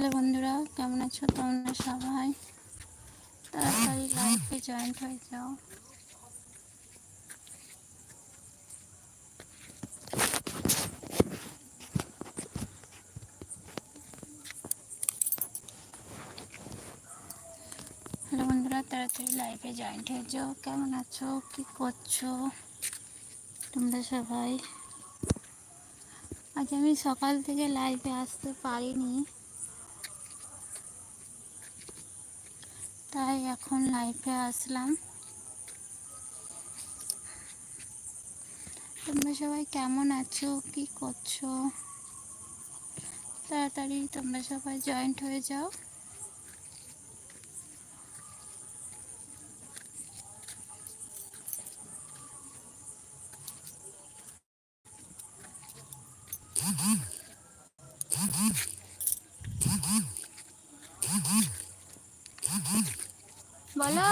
Hello বন্ধুরা, কেমন আছো? তোমরা সবাই? তাড়াতাড়ি লাইফে জয়েন্ট হয়ে যাও। হ্যালো বন্ধুরা, তাড়াতাড়ি লাইফে জয়েন্ট হয়ে যাও। কেমন আছো? কি করছ? তোমরা সবাই? আজ আমি সকাল থেকে লাইভে আসতে পারিনি। তাই এখন লাইভে আসলাম। তোমরা সবাই কেমন আছো? কি করছ? তাড়াতাড়ি তোমরা সবাই জয়েন্ট হয়ে যাও। বলো।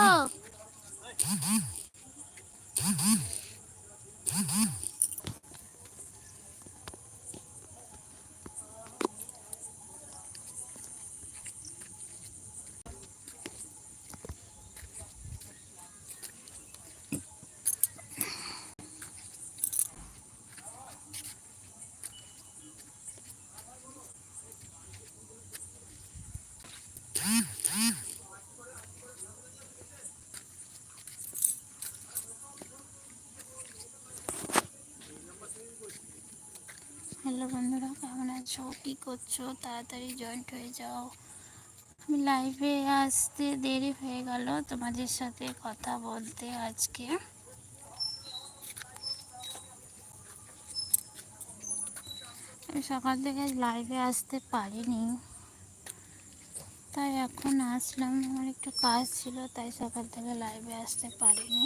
হ্যালো বন্ধুরা, কেমন আছো? কী করছ? তাড়াতাড়ি জয়েন্ট হয়ে যাও। আমি লাইভে আসতে দেরি হয়ে গেল তোমাদের সাথে কথা বলতে আজকে। আমি সকাল থেকে লাইভে আসতে পারিনি। তাই এখন আসলাম। আমার একটু কাজ ছিল, তাই সকাল থেকে লাইভে আসতে পারিনি।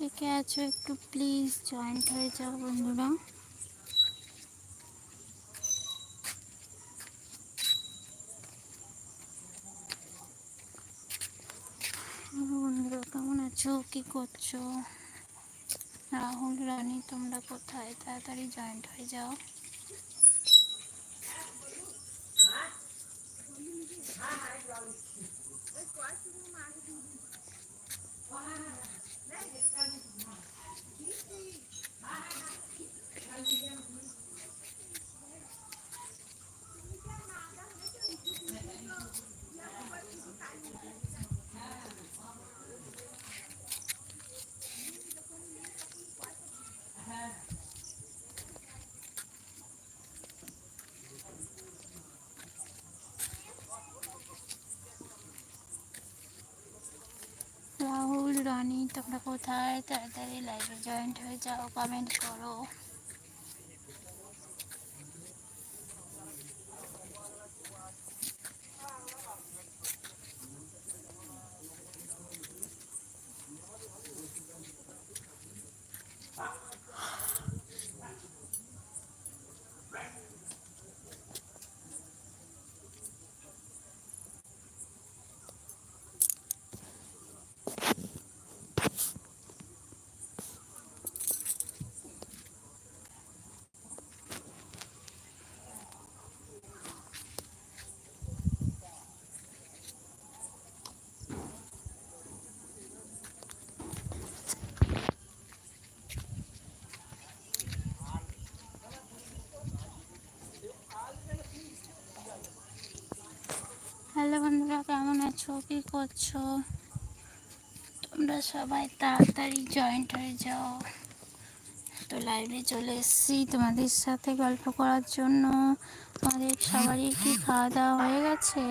কে আছো একটু প্লিজ জয়েন্ট হয়ে যাও বন্ধুরা। বন্ধুরা, কেমন আছো? কি করছ? রাহুল, রানী, তোমরা কোথায়? তাড়াতাড়ি জয়েন্ট হয়ে যাও রাহুল রানী তোমরা কোথায় তাড়াতাড়ি লাইভে জয়েন্ট হয়ে যাও কমেন্ট করো হ্যালো বন্ধুরা কেমন আছো? কি করছ? তোমরা সবাই তাড়াতাড়ি জয়েন্ট হয়ে যাও। তো লাইভে চলে এসছি তোমাদের সাথে গল্প করার জন্য। আমাদের সবারই কি খাওয়া দাওয়া হয়ে গেছে?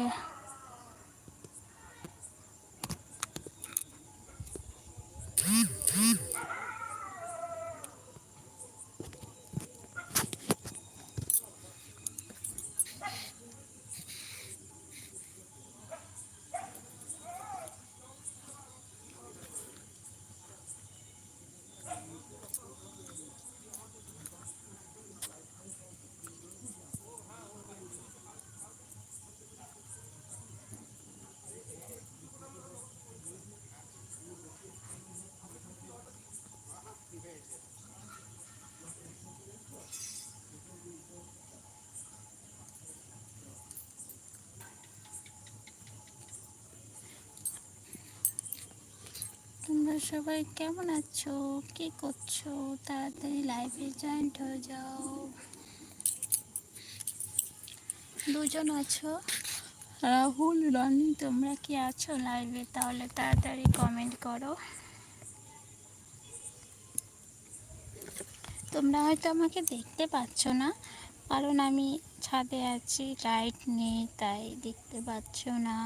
তোমরা সবাই কেমন আছো? কি করছ? তাড়াতাড়ি লাইভে জয়েন্ট হয়ে যাও। দুজন আছো? রাহুল, রনি, তোমরা কি আছো লাইভে তাহলে তাড়াতাড়ি কমেন্ট করো। তোমরা হয়তো আমাকে দেখতে পাচ্ছ না, কারণ আমি ছাদে আছি লাইট নেই, তাই দেখতে পাচ্ছ না।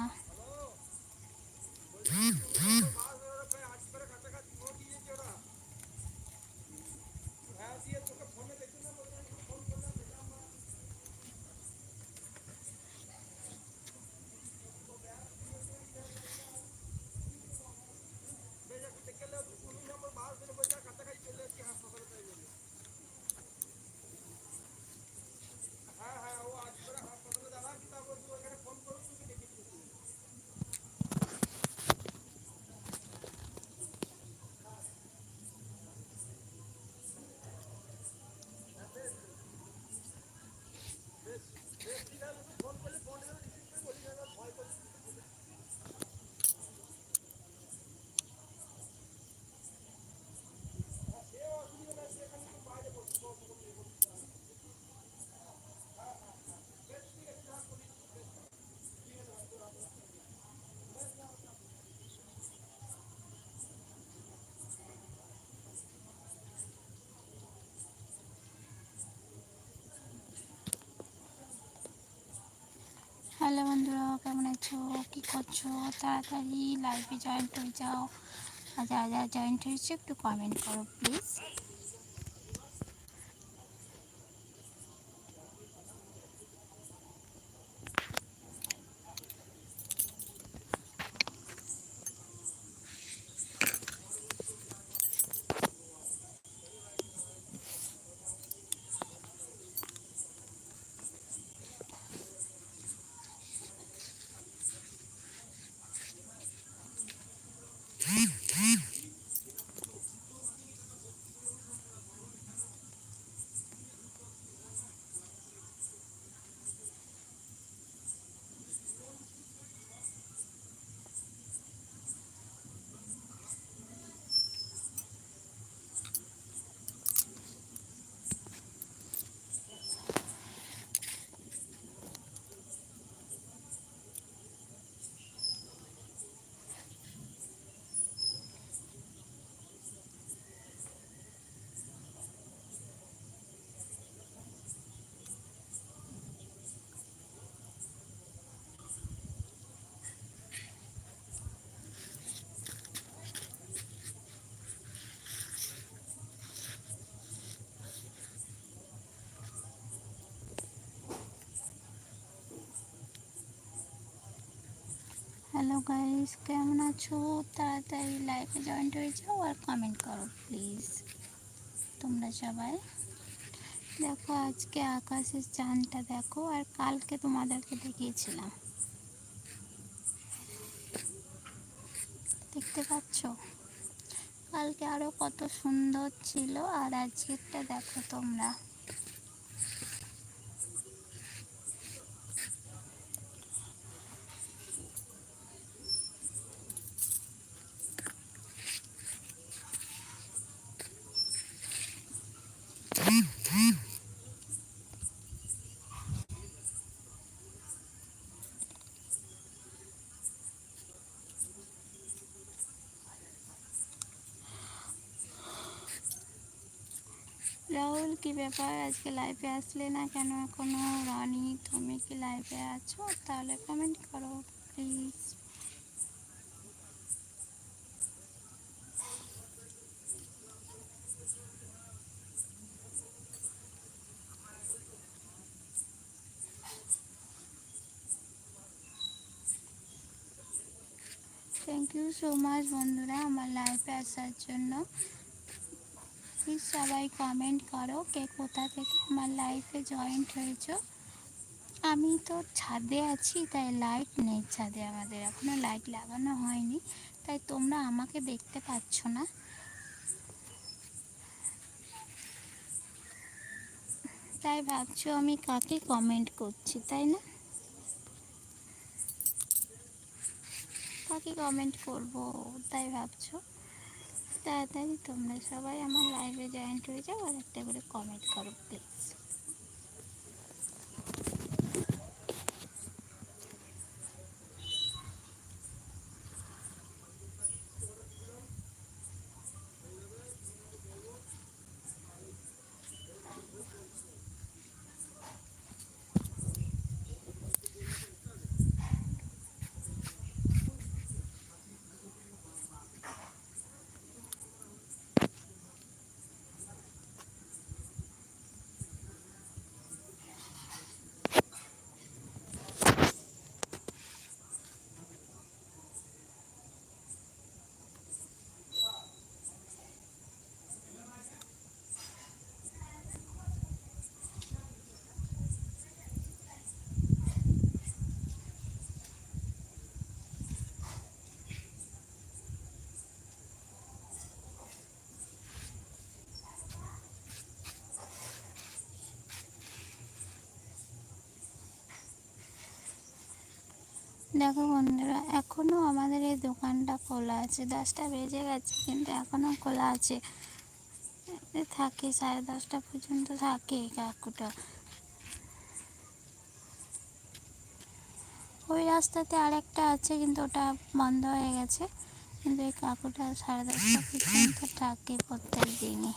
হ্যালো বন্ধুরা, কেমন আছো? কী করছ? তাড়াতাড়ি লাইফে জয়েন্ট হয়ে যাও। আর যারা যারা জয়েন্ট হয়েছে, একটু কমেন্ট করো প্লিজ হ্যালো গাইস কেমন আছো? তাড়াতাড়ি লাইভে জয়েন্ট হয়ে যাও আর কমেন্ট করো প্লিজ তোমরা সবাই। দেখো, আজকে আকাশের চাঁদটা দেখো আর কালকে তোমাদেরকে দেখিয়েছিলাম। দেখতে পাচ্ছ? কালকে আরও কত সুন্দর ছিল আর আজকেরটা দেখো তোমরা। রাহুল কি ব্যাপার আজকে লাইভে আসলে না কেন এখনও রানি তুমি কি লাইভে আছো তাহলে কমেন্ট করো please thank you so much বন্ধুরা আমার লাইভে আসার জন্য প্লিজ সবাই কমেন্ট করো কে কোথা থেকে আমার লাইফে জয়েন্ট হয়েছো। আমি তো ছাদে আছি, তাই লাইট নেই ছাদে আমাদের। এখনও লাইট লাগানো হয়নি, তাই তোমরা আমাকে দেখতে পাচ্ছ না। তাই ভাবছ আমি কাকে কমেন্ট করছি, তাই না? কাকে কমেন্ট করব, তাই ভাবছ? তাড়াতাড়ি তোমরা সবাই আমার লাইভে জয়েন্ট হয়ে যাও আর একটা করে কমেন্ট করো প্লিজ দেখো বন্ধুরা এখনও আমাদের এই দোকানটা খোলা আছে। দশটা বেজে গেছে, কিন্তু এখনও খোলা আছে। থাকে, সাড়ে দশটা পর্যন্ত থাকে কাকুটা। ওই রাস্তাতে আরেকটা আছে, কিন্তু ওটা বন্ধ হয়ে গেছে। কিন্তু এই কাকুটা সাড়ে দশটা পর্যন্ত থাকে প্রত্যেক দিনই।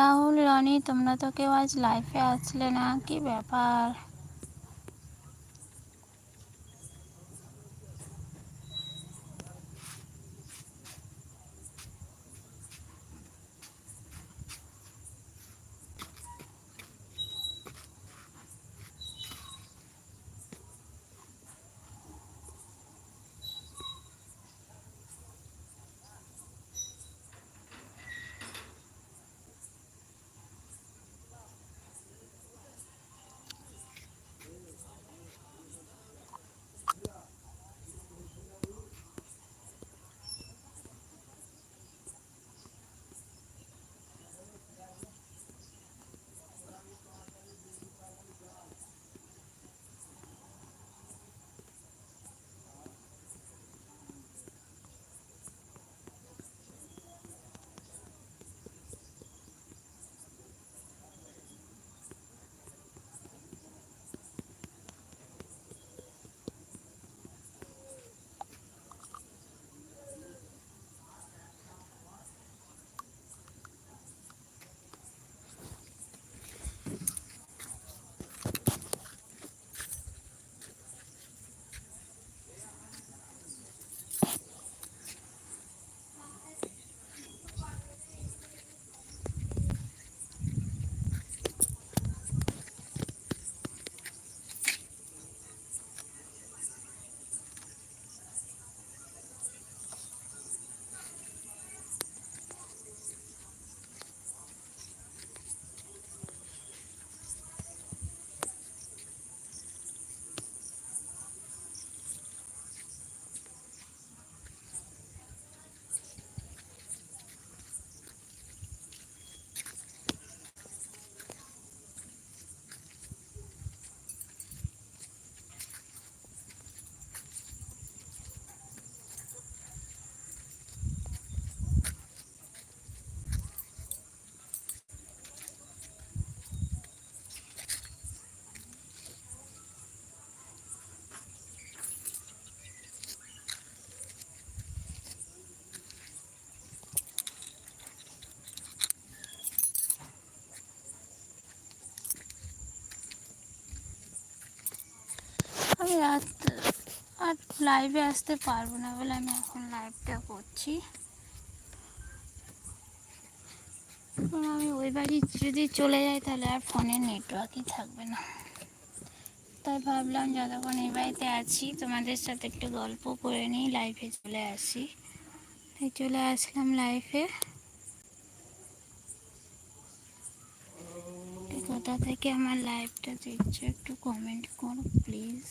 রাহুল রনি তোমরা তো কেউ আজ লাইফে আসলে না কি ব্যাপার? আমি রাত, আর লাইভে আসতে পারব না বলে আমি এখন লাইভটা করছি। আমি ওই বাড়ি যদি চলে যাই তাহলে আর ফোনে নেটওয়ার্কই থাকবে না। তাই ভাবলাম যতক্ষণ এই বাড়িতে আছি, তোমাদের সাথে একটু গল্প করে নিই লাইভে চলে আসি। তাই চলে আসলাম লাইভে কোথা থেকে আমার লাইভটা দেখছ একটু কমেন্ট করো প্লিজ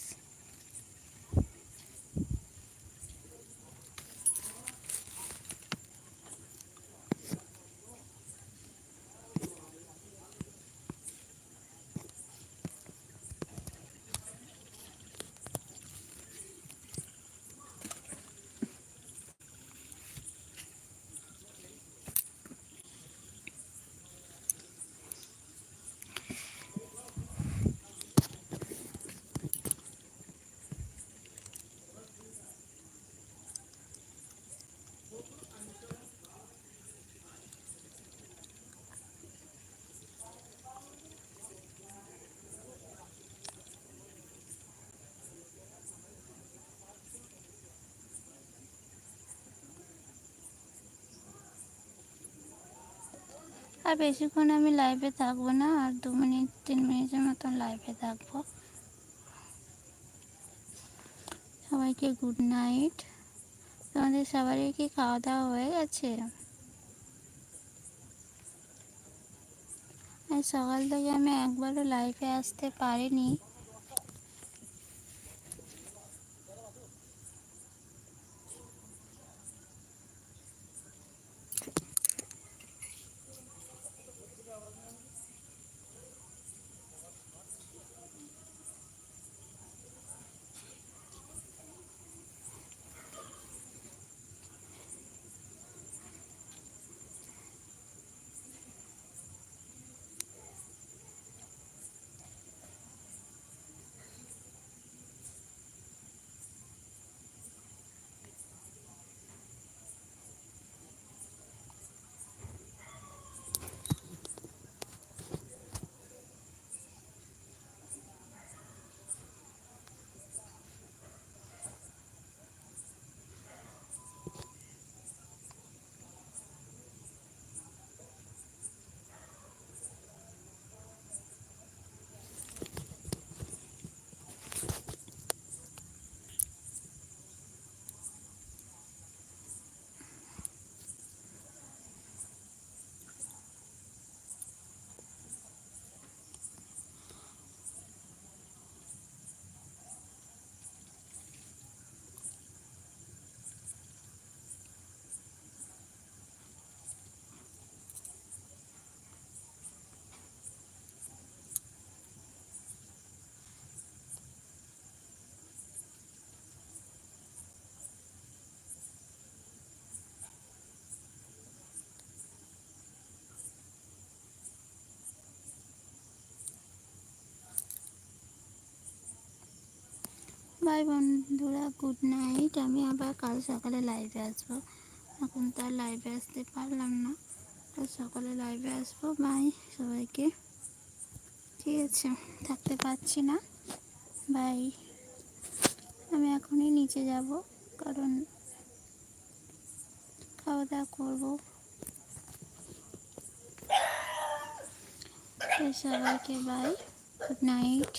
আর বেশিক্ষণ আমি লাইভে থাকব না, আর দু মিনিট, তিন মিনিটের মতন লাইভে থাকব। সবাইকে গুড নাইট তোমাদের সবারই কি খাওয়া দাওয়া হয়ে গেছে? সকাল থেকে আমি একবারও লাইভে আসতে পারিনি। বাই বন্ধুরা, গুড নাইট। আমি আবার কাল সকালে লাইভে আসব। এখন তো আর লাইভে আসতে পারলাম না। কাল সকালে লাইভে আসব। বাই সবাইকে। ঠিক আছে, থাকতে পারছি না। বাই আমি এখনই নিচে যাব, কারণ খাওয়া দাওয়া করব সবাইকে বাই গুড নাইট